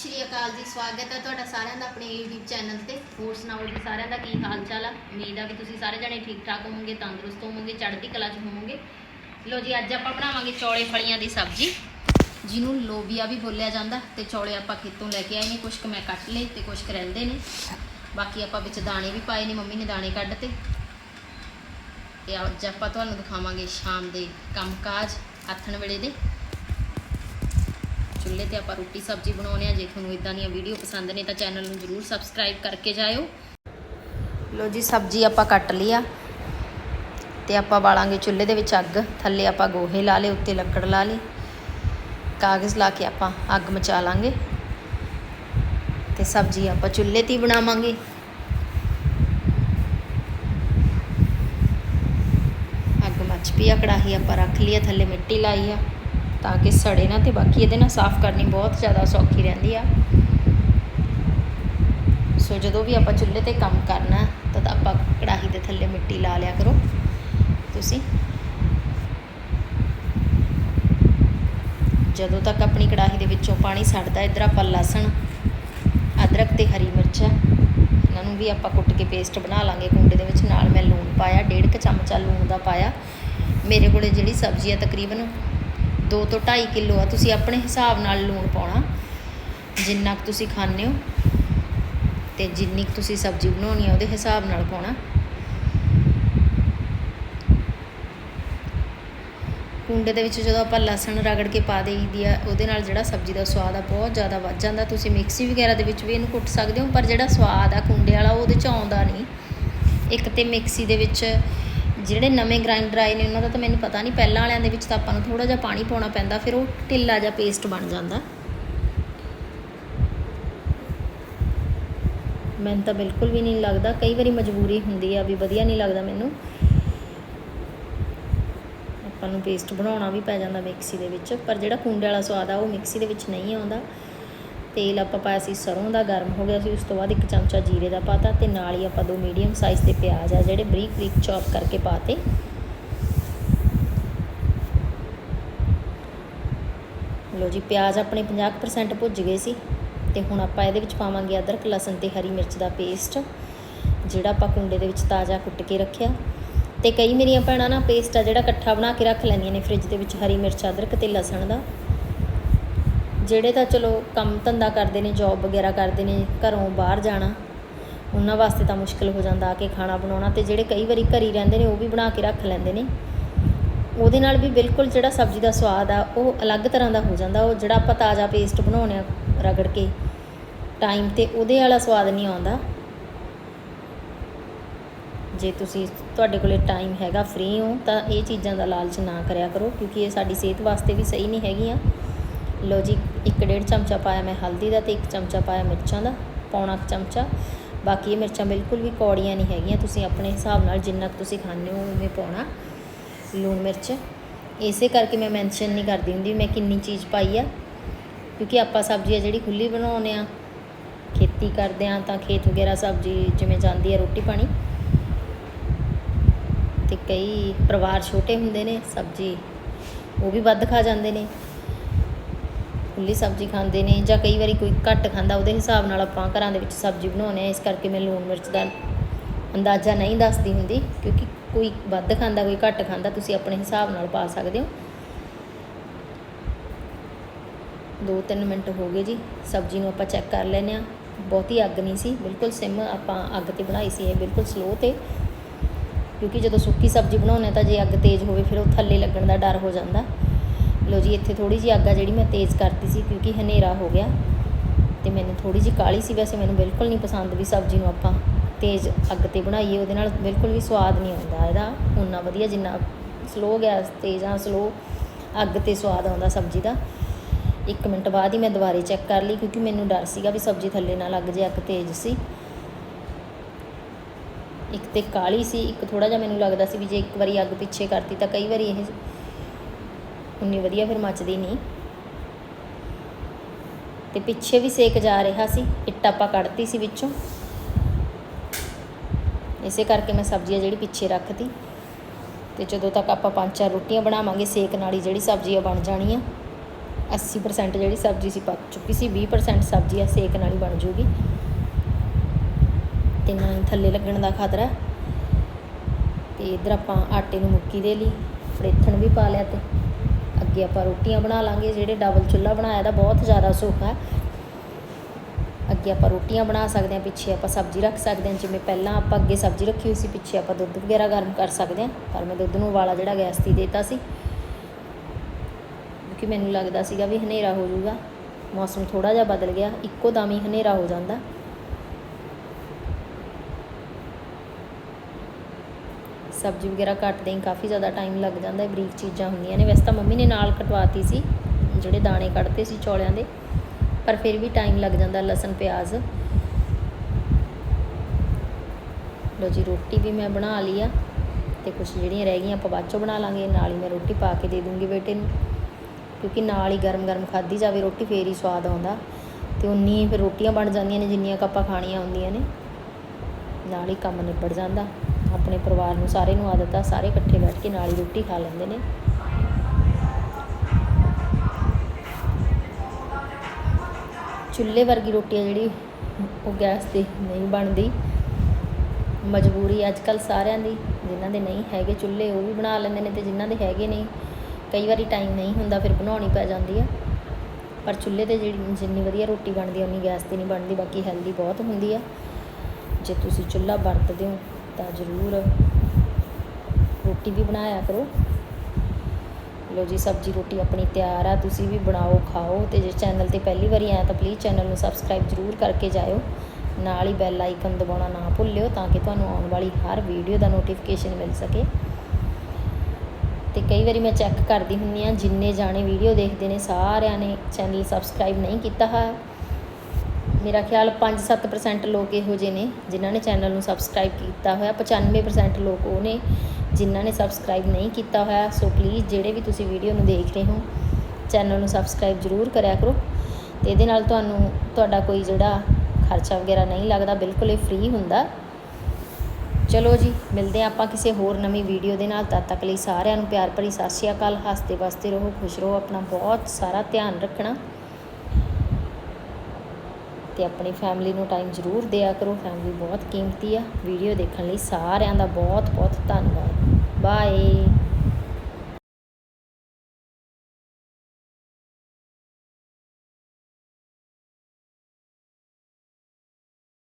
ਸਤਿ ਸ਼੍ਰੀ ਅਕਾਲ ਜੀ, ਸਵਾਗਤ ਹੈ ਤੁਹਾਡਾ ਸਾਰਿਆਂ ਦਾ ਆਪਣੇ YouTube ਚੈਨਲ ਤੇ। ਹੋਰ ਸੁਣਾਓ ਜੀ, ਸਾਰਿਆਂ ਦਾ ਕੀ ਹਾਲ ਚਾਲ ਆ? ਉਮੀਦ ਆ ਕਿ ਤੁਸੀਂ ਸਾਰੇ ਜਣੇ ਠੀਕ ਠਾਕ ਹੋਵੋਗੇ, ਤੰਦਰੁਸਤ ਹੋਵੋਗੇ, ਚੜ੍ਹਦੀ ਕਲਾ 'ਚ ਹੋਵੋਗੇ। ਲੋ ਜੀ, ਅੱਜ ਆਪਾਂ ਬਣਾਵਾਂਗੇ ਚੌਲੇ ਫਲੀਆਂ ਦੀ ਸਬਜ਼ੀ, ਜਿਹਨੂੰ ਲੋਬੀਆ ਵੀ ਬੋਲਿਆ ਜਾਂਦਾ ਤੇ ਚੌਲੇ ਆਪਾਂ ਖੇਤੋਂ ਲੈ ਕੇ ਆਏ ਨੇ ਕੁਝ ਕੁ ਮੈਂ ਕੱਟ ਲਏ ਤੇ ਕੁਝ ਕੁ ਰਹਿੰਦੇ ਨੇ। ਬਾਕੀ ਆਪਾਂ ਵਿੱਚ ਦਾਣੇ ਵੀ ਪਾਏ ਨੇ, ਮੰਮੀ ਨੇ ਦਾਣੇ ਕੱਢ ਤੇ। ਤੇ ਅੱਜ ਆਪਾਂ ਤੁਹਾਨੂੰ ਦਿਖਾਵਾਂਗੇ ਸ਼ਾਮ ਦੇ ਕੰਮਕਾਜ, ਆਥਣ ਵੇਲੇ ਦੇ। ਚੁੱਲ੍ਹੇ ਤੇ ਆਪਾਂ ਰੋਟੀ ਸਬਜ਼ੀ ਬਣਾਉਨੇ ਆ ਜੇ ਤੁਹਾਨੂੰ ਇਦਾਂ ਦੀਆਂ ਵੀਡੀਓ ਪਸੰਦ ਨੇ ਤਾਂ ਚੈਨਲ ਨੂੰ ਜਰੂਰ ਸਬਸਕ੍ਰਾਈਬ ਕਰਕੇ ਜਾਇਓ। ਲੋ ਜੀ, ਸਬਜ਼ੀ ਆਪਾਂ ਕੱਟ ਲਈ ਆ ਤੇ ਆਪਾਂ ਬਾਲਾਂਗੇ ਚੁੱਲ੍ਹੇ ਦੇ ਵਿੱਚ ਅੱਗ। ਥੱਲੇ ਆਪਾਂ ਗੋਹੇ ਲਾ ਲਏ, ਉੱਤੇ ਲੱਕੜ ਲਾ ਲਈ। ਕਾਗਜ਼ ਲਾ ਕੇ ਆਪਾਂ ਅੱਗ ਮਚਾ ਲਾਂਗੇ। ਤੇ ਸਬਜ਼ੀ ਆਪਾਂ ਚੁੱਲ੍ਹੇ ਤੇ ਹੀ ਬਣਾਵਾਂਗੇ। ਅੱਗ ਮੱਚ ਪਈ ਆ, ਕੜਾਹੀ ਆਪਾਂ ਰੱਖ ਲਈ ਆ, ਥੱਲੇ ਮਿੱਟੀ ਲਾਈ ਆ। ਤਾਂ ਕਿ ਸੜੇ ਨਾ ਤੇ ਬਾਕੀ ਇਹਦੇ ਨਾਲ ਸਾਫ਼ ਕਰਨੀ ਬਹੁਤ ਜ਼ਿਆਦਾ ਸੌਖੀ ਰਹਿੰਦੀ ਆ। ਸੋ ਜਦੋਂ ਵੀ ਆਪਾਂ ਚੁੱਲ੍ਹੇ ਤੇ ਕੰਮ ਕਰਨਾ ਤਾਂ ਆਪਾਂ ਕੜਾਹੀ ਦੇ ਥੱਲੇ ਮਿੱਟੀ ਲਾ ਲਿਆ ਕਰੋ। ਤੁਸੀਂ ਜਦੋਂ ਤੱਕ ਆਪਣੀ ਕੜਾਹੀ ਦੇ ਵਿੱਚੋਂ ਪਾਣੀ ਛੱਡਦਾ ਇੱਧਰ ਆਪਾਂ ਲਸਣ, ਅਦਰਕ ਤੇ ਹਰੀ ਮਿਰਚ ਇਹਨਾਂ ਨੂੰ ਵੀ ਆਪਾਂ ਕੁੱਟ ਕੇ ਪੇਸਟ ਬਣਾ ਲਾਂਗੇ ਕੁੰਡੇ ਦੇ ਵਿੱਚ। ਨਾਲ ਮੈਂ ਲੂਣ ਪਾਇਆ, ਡੇਢ ਕੁ ਚਮਚਾ ਲੂਣ ਦਾ ਪਾਇਆ। ਮੇਰੇ ਕੋਲੇ ਜਿਹੜੀ ਸਬਜ਼ੀ ਆ ਤਕਰੀਬਨ 2 ਤੋਂ 2.5 ਕਿਲੋ ਆ, ਤੁਸੀਂ ਆਪਣੇ ਹਿਸਾਬ ਨਾਲ ਲੂਣ ਪਾਉਣਾ, ਜਿੰਨਾ ਕੁ ਤੁਸੀਂ ਖਾਂਦੇ ਹੋ ਤੇ ਜਿੰਨੀ ਕੁ ਤੁਸੀਂ ਸਬਜ਼ੀ ਬਣਾਉਣੀ ਆ, ਉਹਦੇ ਹਿਸਾਬ ਨਾਲ ਪਾਉਣਾ। ਕੁੰਡੇ ਦੇ ਵਿੱਚ ਜਦੋਂ ਆਪਾਂ ਲਸਣ ਰਗੜ ਕੇ ਪਾ ਦੇਈਦੀ ਆ, ਉਹਦੇ ਨਾਲ ਜਿਹੜਾ ਸਬਜ਼ੀ ਦਾ ਸਵਾਦ ਆ, ਬਹੁਤ ਜ਼ਿਆਦਾ ਵੱਧ ਜਾਂਦਾ। ਤੁਸੀਂ ਮਿਕਸੀ ਵਗੈਰਾ ਦੇ ਵਿੱਚ ਵੀ ਇਹਨੂੰ ਕੁੱਟ ਸਕਦੇ ਹੋ, ਪਰ ਜਿਹੜਾ ਸਵਾਦ ਆ ਕੁੰਡੇ ਵਾਲਾ, ਉਹ ਉਹਦੇ ਚ ਆਉਂਦਾ ਨਹੀਂ। ਇੱਕ ਤੇ ਮਿਕਸੀ ਦੇ ਵਿੱਚ ਜਿਹੜੇ ਨਵੇਂ ਗ੍ਰਾਈਂਡਰ ਆਏ ਨੇ, ਉਹਨਾਂ ਦਾ ਤਾਂ ਮੈਨੂੰ ਪਤਾ ਨਹੀਂ, ਪਹਿਲਾਂ ਵਾਲਿਆਂ ਦੇ ਵਿੱਚ ਤਾਂ ਆਪਾਂ ਨੂੰ ਥੋੜਾ ਜਿਹਾ ਪਾਣੀ ਪਾਉਣਾ ਪੈਂਦਾ, ਫਿਰ ਉਹ ਢਿੱਲਾ ਜਿਹਾ ਪੇਸਟ ਬਣ ਜਾਂਦਾ। ਮੈਨੂੰ ਤਾਂ ਬਿਲਕੁਲ ਵੀ ਨਹੀਂ ਲੱਗਦਾ, ਕਈ ਵਾਰੀ ਮਜਬੂਰੀ ਹੁੰਦੀ ਆ, ਵੀ ਵਧੀਆ ਨਹੀਂ ਲੱਗਦਾ ਮੈਨੂੰ। ਆਪਾਂ ਨੂੰ ਪੇਸਟ ਬਣਾਉਣਾ ਵੀ ਪੈ ਜਾਂਦਾ ਮਿਕਸੀ ਦੇ ਵਿੱਚ, ਪਰ ਜਿਹੜਾ ਕੁੰਡੇ ਵਾਲਾ ਸਵਾਦ ਆ, ਉਹ ਮਿਕਸੀ ਦੇ ਵਿੱਚ ਨਹੀਂ ਆਉਂਦਾ। ਤੇਲ ਆਪਾਂ ਪਾਇਆ ਸੀ, ਸਰੋਂ ਦਾ ਗਰਮ ਹੋ ਗਿਆ ਸੀ, ਉਸ ਤੋਂ ਬਾਅਦ ਇੱਕ ਚਮਚਾ ਜੀਰੇ ਦਾ ਪਾਤਾ ਤੇ ਨਾਲ ਹੀ ਆਪਾਂ ਦੋ ਮੀਡੀਅਮ ਸਾਈਜ਼ ਦੇ ਪਿਆਜ਼ ਆ ਜਿਹੜੇ ਬਰੀਕ ਬਰੀਕ ਚੌਪ ਕਰਕੇ ਪਾਤੇ ਲੋ ਜੀ, ਪਿਆਜ਼ ਆਪਣੇ 50% ਭੁੱਜ ਗਏ ਸੀ ਤੇ ਹੁਣ ਆਪਾਂ ਇਹਦੇ ਵਿੱਚ ਪਾਵਾਂਗੇ ਅਦਰਕ, ਲਸਣ ਤੇ ਹਰੀ ਮਿਰਚ ਦਾ ਪੇਸਟ ਜਿਹੜਾ ਆਪਾਂ ਕੁੰਡੇ ਦੇ ਵਿੱਚ ਤਾਜ਼ਾ ਕੁੱਟ ਕੇ ਰੱਖਿਆ। ਤੇ ਕਈ ਮੇਰੀਆਂ ਭੈਣਾਂ ਨਾ ਪੇਸਟ ਆ ਜਿਹੜਾ ਇਕੱਠਾ ਬਣਾ ਕੇ ਰੱਖ ਲੈਂਦੀਆਂ ਨੇ ਫ੍ਰਿਜ ਦੇ ਵਿੱਚ, ਹਰੀ ਮਿਰਚ, ਅਦਰਕ ਤੇ ਲਸਣ ਦਾ। ਜਿਹੜੇ ਤਾਂ ਚਲੋ ਕੰਮ ਧੰਦਾ ਕਰਦੇ ਨੇ ਜੌਬ ਵਗੈਰਾ ਕਰਦੇ ਨੇ, ਘਰੋਂ ਬਾਹਰ ਜਾਣਾ, ਉਹਨਾਂ ਵਾਸਤੇ ਤਾਂ ਮੁਸ਼ਕਲ ਹੋ ਜਾਂਦਾ ਆ ਕੇ ਖਾਣਾ ਬਣਾਉਣਾ ਤੇ ਜਿਹੜੇ ਕਈ ਵਾਰੀ ਘਰੀ ਰਹਿੰਦੇ ਨੇ ਉਹ ਵੀ ਬਣਾ ਕੇ ਰੱਖ ਲੈਂਦੇ ਨੇ। ਉਹਦੇ ਨਾਲ ਵੀ ਬਿਲਕੁਲ ਜਿਹੜਾ ਸਬਜ਼ੀ ਦਾ ਸਵਾਦ ਆ, ਉਹ ਅਲੱਗ ਤਰ੍ਹਾਂ ਦਾ ਹੋ ਜਾਂਦਾ। ਉਹ ਜਿਹੜਾ ਆਪਾਂ ਤਾਜ਼ਾ ਪੇਸਟ ਬਣਾਉਣੇ ਆ ਰਗੜ ਕੇ ਟਾਈਮ ਤੇ ਉਹਦੇ ਵਾਲਾ ਸਵਾਦ ਨਹੀਂ ਆਉਂਦਾ। ਜੇ ਤੁਸੀਂ ਤੁਹਾਡੇ ਕੋਲੇ ਟਾਈਮ ਹੈਗਾ ਫ੍ਰੀ ਹੋ, ਤਾਂ ਇਹ ਚੀਜ਼ਾਂ ਦਾ ਲਾਲਚ ਨਾ ਕਰਿਆ ਕਰੋ, ਕਿਉਂਕਿ ਇਹ ਸਾਡੀ ਸਿਹਤ ਵਾਸਤੇ ਵੀ ਸਹੀ ਨਹੀਂ ਹੈਗੀਆਂ। ਲੋ ਜੀ, ਇੱਕ ਡੇਢ ਚਮਚਾ ਪਾਇਆ ਮੈਂ ਹਲਦੀ ਦਾ ਤੇ ਇੱਕ ਚਮਚਾ ਪਾਇਆ ਮਿਰਚਾਂ ਦਾ, ਪੌਣਾ ਕੁ ਚਮਚਾ। ਬਾਕੀ ਇਹ ਮਿਰਚਾਂ ਬਿਲਕੁਲ ਵੀ ਕੌੜੀਆਂ ਨਹੀਂ ਹੈਗੀਆਂ, ਤੁਸੀਂ ਆਪਣੇ ਹਿਸਾਬ ਨਾਲ ਜਿੰਨਾ ਕੁ ਤੁਸੀਂ ਖਾਂਦੇ ਹੋ, ਉਵੇਂ ਪਾਉਣਾ। ਲੂਣ ਮਿਰਚ। ਇਸੇ ਕਰਕੇ ਮੈਂ ਮੈਂਸ਼ਨ ਨਹੀਂ ਕਰਦੀ ਹੁੰਦੀ ਮੈਂ ਕਿੰਨੀ ਚੀਜ਼ ਪਾਈ ਆ। ਕਿਉਂਕਿ ਆਪਾਂ ਸਬਜ਼ੀ ਆ ਜਿਹੜੀ ਖੁੱਲੀ ਬਣਾਉਂਦੇ ਆ, ਖੇਤੀ ਕਰਦੇ ਆ ਤਾਂ ਖੇਤ ਵਗੈਰਾ ਸਬਜ਼ੀ ਜਿਵੇਂ ਜਾਂਦੀ ਆ ਰੋਟੀ ਪਾਣੀ। ਤੇ ਕਈ ਪਰਿਵਾਰ ਛੋਟੇ ਹੁੰਦੇ ਨੇ, ਸਬਜ਼ੀ ਉਹ ਵੀ ਵੱਧ ਖਾ ਜਾਂਦੇ ਨੇ। ਖੁੱਲੀ ਸਬਜ਼ੀ ਖਾਂਦੇ ਨੇ ਜਾਂ ਕਈ ਵਾਰੀ ਕੋਈ ਘੱਟ ਖਾਂਦਾ, ਉਹਦੇ ਹਿਸਾਬ ਨਾਲ ਆਪਾਂ ਘਰਾਂ ਦੇ ਵਿੱਚ ਸਬਜ਼ੀ ਬਣਾਉਂਦੇ ਆ ਇਸ ਕਰਕੇ ਮੈਂ ਲੂਣ ਮਿਰਚ ਦਾ ਅੰਦਾਜ਼ਾ ਨਹੀਂ ਦੱਸਦੀ ਹੁੰਦੀ, ਕਿਉਂਕਿ ਕੋਈ ਵੱਧ ਖਾਂਦਾ, ਕੋਈ ਘੱਟ ਖਾਂਦਾ, ਤੁਸੀਂ ਆਪਣੇ ਹਿਸਾਬ ਨਾਲ ਪਾ ਸਕਦੇ ਹੋ। 2-3 ਮਿੰਟ ਹੋ ਗਏ ਜੀ, ਸਬਜ਼ੀ ਨੂੰ ਆਪਾਂ ਚੈੱਕ ਕਰ ਲੈਨੇ ਆ ਬਹੁਤੀ ਅੱਗ ਨਹੀਂ ਸੀ, ਬਿਲਕੁਲ ਸਿਮ ਆਪਾਂ ਅੱਗ ਤੇ ਬਣਾਈ ਸੀ, ਇਹ ਬਿਲਕੁਲ ਸਲੋ ਤੇ। ਕਿਉਂਕਿ ਜਦੋਂ ਸੁੱਕੀ ਸਬਜ਼ੀ ਬਣਾਉਂਦੇ ਤਾਂ ਜੇ ਅੱਗ ਤੇਜ਼ ਹੋਵੇ, ਫਿਰ ਉਹ ਥੱਲੇ ਲੱਗਣ ਦਾ ਡਰ ਹੋ ਜਾਂਦਾ। ਲੋ ਜੀ, ਇੱਥੇ ਥੋੜੀ ਜਿਹੀ ਅੱਗ ਆ ਜਿਹੜੀ ਮੈਂ ਤੇਜ਼ ਕਰਤੀ ਸੀ ਕਿਉਂਕਿ ਹਨੇਰਾ ਹੋ ਗਿਆ ਤੇ ਮੈਨੂੰ ਥੋੜੀ ਜਿਹੀ ਕਾਲੀ ਸੀ। ਵੈਸੇ ਮੈਨੂੰ ਬਿਲਕੁਲ ਨਹੀਂ ਪਸੰਦ ਵੀ ਸਬਜ਼ੀ ਨੂੰ ਆਪਾਂ ਤੇਜ਼ ਅੱਗ ਤੇ ਬਣਾਈਏ, ਉਹਦੇ ਨਾਲ ਬਿਲਕੁਲ ਵੀ ਸਵਾਦ ਨਹੀਂ ਆਉਂਦਾ। ਇਹਦਾ ਉਨਾ ਵਧੀਆ ਜਿੰਨਾ ਸਲੋ ਗੈਸ ਤੇ ਜਾਂ ਸਲੋ ਅੱਗ ਤੇ ਸਵਾਦ ਆਉਂਦਾ ਸਬਜ਼ੀ ਦਾ। 1 ਮਿੰਟ ਬਾਅਦ ਹੀ ਮੈਂ ਦੁਬਾਰੇ ਚੈੱਕ ਕਰ ਲਈ ਕਿਉਂਕਿ ਮੈਨੂੰ ਡਰ ਸੀਗਾ ਵੀ ਸਬਜ਼ੀ ਥੱਲੇ ਨਾ ਲੱਗ ਜੇ ਅੱਗ ਤੇਜ਼ ਸੀ। ਇੱਕ ਤੇ ਕਾਲੀ ਸੀ, ਇੱਕ ਥੋੜਾ ਜਿਹਾ ਮੈਨੂੰ ਲੱਗਦਾ ਸੀ ਵੀ ਜੇ ਇੱਕ ਵਾਰੀ ਅੱਗ ਪਿੱਛੇ ਕਰਤੀ ਤਾਂ ਕਈ ਵਾਰੀ ਇਹ ਉਨੀ ਵਧੀਆ ਫਿਰ ਮੱਚਦੀ ਨਹੀਂ। ਤੇ ਪਿੱਛੇ ਵੀ ਸੇਕ ਜਾ ਰਿਹਾ ਸੀ, ਇੱਟ ਆਪਾਂ ਕੱਢਤੀ ਸੀ ਵਿੱਚੋਂ। ਇਸੇ ਕਰਕੇ ਮੈਂ ਸਬਜ਼ੀ ਆ ਜਿਹੜੀ ਪਿੱਛੇ ਰੱਖਤੀ। ਤੇ ਜਦੋਂ ਤੱਕ ਆਪਾਂ ਪੰਜ ਚਾਰ ਰੋਟੀਆਂ ਬਣਾਵਾਂਗੇ, ਸੇਕ ਨਾਲ ਹੀ ਜਿਹੜੀ ਸਬਜ਼ੀ ਆ ਬਣ ਜਾਣੀ ਆ 80% ਜਿਹੜੀ ਸਬਜ਼ੀ ਸੀ ਪੱਕ ਚੁੱਕੀ ਸੀ 20% ਸਬਜ਼ੀ ਆ, ਸੇਕ ਨਾਲ ਹੀ ਬਣ ਜੂਗੀ। ਤੇ ਨਾ ਹੀ ਥੱਲੇ ਲੱਗਣ ਦਾ ਖਤਰਾ। ਹੈ। ਤੇ ਇਧਰ ਆਪਾਂ ਆਟੇ ਨੂੰ ਮੁੱਕੀ ਦੇ ਲਈ, ਫੜੇਥਣ ਵੀ ਪਾ ਲਿਆ ਤੇ। ਅੱਗੇ ਆਪਾਂ ਰੋਟੀਆਂ ਬਣਾ ਲਾਂਗੇ, ਜਿਹੜੇ ਡਬਲ ਚੁੱਲ੍ਹਾ ਬਣਾਇਆ ਦਾ ਬਹੁਤ ਜ਼ਿਆਦਾ ਸੌਖਾ ਹੈ। ਅੱਗੇ ਆਪਾਂ ਰੋਟੀਆਂ ਬਣਾ ਸਕਦੇ ਹਾਂ, ਪਿੱਛੇ ਆਪਾਂ ਸਬਜ਼ੀ ਰੱਖ ਸਕਦੇ ਹਾਂ, ਜਿਵੇਂ ਪਹਿਲਾਂ ਆਪਾਂ ਅੱਗੇ ਸਬਜ਼ੀ ਰੱਖੀ ਹੋਈ ਸੀ, ਪਿੱਛੇ ਆਪਾਂ ਦੁੱਧ ਵਗੈਰਾ ਗਰਮ ਕਰ ਸਕਦੇ ਹਾਂ, ਪਰ ਮੈਂ ਦੁੱਧ ਨੂੰ ਉਬਾਲਾ ਜਿਹੜਾ ਗੈਸ 'ਤੇ ਦੇਤਾ ਸੀ। ਕਿਉਂਕਿ ਮੈਨੂੰ ਲੱਗਦਾ ਸੀਗਾ ਵੀ ਹਨੇਰਾ ਹੋ ਜਾਊਗਾ, ਮੌਸਮ ਥੋੜਾ ਜਿਹਾ ਬਦਲ ਗਿਆ, ਇੱਕੋ ਦਮ ਹੀ ਹਨੇਰਾ ਹੋ ਜਾਂਦਾ। ਸਬਜ਼ੀ ਵਗੈਰਾ ਕੱਟਦੇ ਹੀ, ਕਾਫੀ ਜ਼ਿਆਦਾ ਟਾਈਮ ਲੱਗ ਜਾਂਦਾ ਹੈ ਬਰੀਕ ਚੀਜ਼ਾਂ ਹੁੰਦੀਆਂ ਨੇ। ਵੈਸੇ ਤਾਂ ਮੰਮੀ ਨੇ ਨਾਲ ਕਟਵਾਤੀ ਸੀ, ਜਿਹੜੇ ਦਾਣੇ ਕੱਢਦੇ ਸੀ ਚੌਲਿਆਂ ਦੇ, ਪਰ ਫਿਰ ਵੀ ਟਾਈਮ ਲੱਗ ਜਾਂਦਾ ਲਸਣ, ਪਿਆਜ਼। ਲੋ ਜੀ, ਰੋਟੀ ਵੀ ਮੈਂ ਬਣਾ ਲਈ ਆ, ਤੇ ਕੁਝ ਜਿਹੜੀਆਂ ਰਹਿ ਗਈਆਂ ਆਪਾਂ ਬਾਅਦ ਚੋਂ ਬਣਾ ਲਾਂਗੇ। ਨਾਲ ਹੀ ਮੈਂ ਰੋਟੀ ਪਾ ਕੇ ਦੇ ਦੂੰਗੀ ਬੇਟੇ ਨੂੰ, ਕਿਉਂਕਿ ਨਾਲ ਹੀ ਗਰਮ ਗਰਮ ਖਾਧੀ ਜਾਵੇ, ਰੋਟੀ ਫੇਰ ਹੀ ਸਵਾਦ ਆਉਂਦਾ। ਤੇ ਉਨੀ ਫਿਰ ਰੋਟੀਆਂ ਬਣ ਜਾਂਦੀਆਂ ਨੇ, ਜਿੰਨੀਆਂ ਕੁ ਆਪਾਂ ਖਾਣੀਆਂ ਹੁੰਦੀਆਂ ਨੇ। ਨਾਲ ਹੀ ਕੰਮ ਨਿਬੜ ਜਾਂਦਾ। ਆਪਣੇ ਪਰਿਵਾਰ ਨੂੰ ਸਾਰੇ ਨੂੰ ਆਦਤ ਆ, ਸਾਰੇ ਇਕੱਠੇ ਬੈਠ ਕੇ ਨਾਲ ਹੀ ਰੋਟੀ ਖਾ ਲੈਂਦੇ ਨੇ। ਚੁੱਲ੍ਹੇ ਵਰਗੀ ਰੋਟੀ ਆ ਜਿਹੜੀ, ਉਹ ਗੈਸ ਤੇ ਨਹੀਂ ਬਣਦੀ। ਮਜਬੂਰੀ ਅੱਜ ਕੱਲ ਸਾਰਿਆਂ ਦੀ, ਜਿਨ੍ਹਾਂ ਦੇ ਨਹੀਂ ਹੈਗੇ ਚੁੱਲ੍ਹੇ, ਉਹ ਵੀ ਬਣਾ ਲੈਂਦੇ ਨੇ ਤੇ ਜਿਨ੍ਹਾਂ ਦੇ ਹੈਗੇ ਨਹੀਂ, ਕਈ ਵਾਰੀ ਟਾਈਮ ਨਹੀਂ ਹੁੰਦਾ, ਫਿਰ ਬਣਾਉਣੀ ਪੈ ਜਾਂਦੀ ਆ। ਪਰ ਚੁੱਲ੍ਹੇ ਤੇ ਜਿਹੜੀ ਜਿੰਨੀ ਵਧੀਆ ਰੋਟੀ ਬਣਦੀ ਆ, ਉਨੀ ਗੈਸ ਤੇ ਨਹੀਂ ਬਣਦੀ, ਬਾਕੀ ਹੈਲਦੀ ਬਹੁਤ ਹੁੰਦੀ ਆ। ਜੇ ਤੁਸੀਂ ਚੁੱਲ੍ਹਾ ਵਰਤਦੇ ਹੋ ਤਾਂ ਜ਼ਰੂਰ ਰੋਟੀ ਵੀ ਬਣਾਇਆ ਕਰੋ। ਲੋ ਜੀ, ਸਬਜੀ ਰੋਟੀ ਆਪਣੀ ਤਿਆਰ ਆ, ਤੁਸੀਂ ਵੀ ਬਣਾਓ, ਖਾਓ ਤੇ ਜੇ ਚੈਨਲ ਤੇ ਪਹਿਲੀ ਵਾਰੀ ਆਇਆ ਤਾਂ ਪਲੀਜ਼ ਚੈਨਲ ਨੂੰ ਸਬਸਕ੍ਰਾਈਬ ਜ਼ਰੂਰ ਕਰਕੇ ਜਾਇਓ। ਨਾਲ ਹੀ ਬੈਲ ਆਈਕਨ ਦਬਾਉਣਾ ਨਾ ਭੁੱਲਿਓ ਤਾਂ ਕਿ ਤੁਹਾਨੂੰ ਆਉਣ ਵਾਲੀ ਹਰ ਵੀਡੀਓ ਦਾ ਨੋਟੀਫਿਕੇਸ਼ਨ ਮਿਲ ਸਕੇ। ਤੇ ਕਈ ਵਾਰੀ ਮੈਂ ਚੈੱਕ ਕਰਦੀ ਹੁੰਨੀ ਆ ਜਿੰਨੇ ਜਾਣੇ ਵੀਡੀਓ ਦੇਖਦੇ ਨੇ, ਸਾਰਿਆਂ ਨੇ ਚੈਨਲ ਸਬਸਕ੍ਰਾਈਬ ਨਹੀਂ ਕੀਤਾ ਹੈ। ਮੇਰਾ ਖਿਆਲ 5-7% ਲੋਕ ਇਹੋ ਜਿਹੇ ਨੇ ਜਿਨ੍ਹਾਂ ਨੇ ਚੈਨਲ ਨੂੰ ਸਬਸਕ੍ਰਾਈਬ ਕੀਤਾ ਹੋਇਆ 95% ਲੋਕ ਉਹ ਨੇ ਜਿਨ੍ਹਾਂ ਨੇ ਸਬਸਕ੍ਰਾਈਬ ਨਹੀਂ ਕੀਤਾ ਹੋਇਆ। ਸੋ ਪਲੀਜ਼ ਜਿਹੜੇ ਵੀ ਤੁਸੀਂ ਵੀਡੀਓ ਨੂੰ ਦੇਖ ਰਹੇ ਹੋ ਚੈਨਲ ਨੂੰ ਸਬਸਕ੍ਰਾਈਬ ਜ਼ਰੂਰ ਕਰਿਆ ਕਰੋ। ਤੇ ਇਹਦੇ ਨਾਲ ਤੁਹਾਨੂੰ ਤੁਹਾਡਾ ਕੋਈ ਜਿਹੜਾ ਖਰਚਾ ਵਗੈਰਾ ਨਹੀਂ ਲੱਗਦਾ, ਬਿਲਕੁਲ ਇਹ ਫ੍ਰੀ ਹੁੰਦਾ। ਚਲੋ ਜੀ, ਮਿਲਦੇ ਹਾਂ ਆਪਾਂ ਕਿਸੇ ਹੋਰ ਨਵੀਂ ਵੀਡੀਓ ਦੇ ਨਾਲ। ਤਦ ਤੱਕ ਲਈ ਸਾਰਿਆਂ ਨੂੰ ਪਿਆਰ ਭਰੀ ਸਤਿ ਸ਼੍ਰੀ ਅਕਾਲ। ਹੱਸਦੇ ਵਸਦੇ ਰਹੋ, ਖੁਸ਼ ਰਹੋ, ਆਪਣਾ ਬਹੁਤ ਸਾਰਾ ਧਿਆਨ ਰੱਖਣਾ। ਤੇ ਆਪਣੀ ਫੈਮਿਲੀ ਨੂੰ ਟਾਈਮ ਜ਼ਰੂਰ ਦਿਆ ਕਰੋ। ਫੈਮਿਲੀ ਬਹੁਤ ਕੀਮਤੀ ਆ। ਵੀਡੀਓ ਦੇਖਣ ਲਈ ਸਾਰਿਆਂ ਦਾ ਬਹੁਤ ਬਹੁਤ ਧੰਨਵਾਦ। ਬਾਏ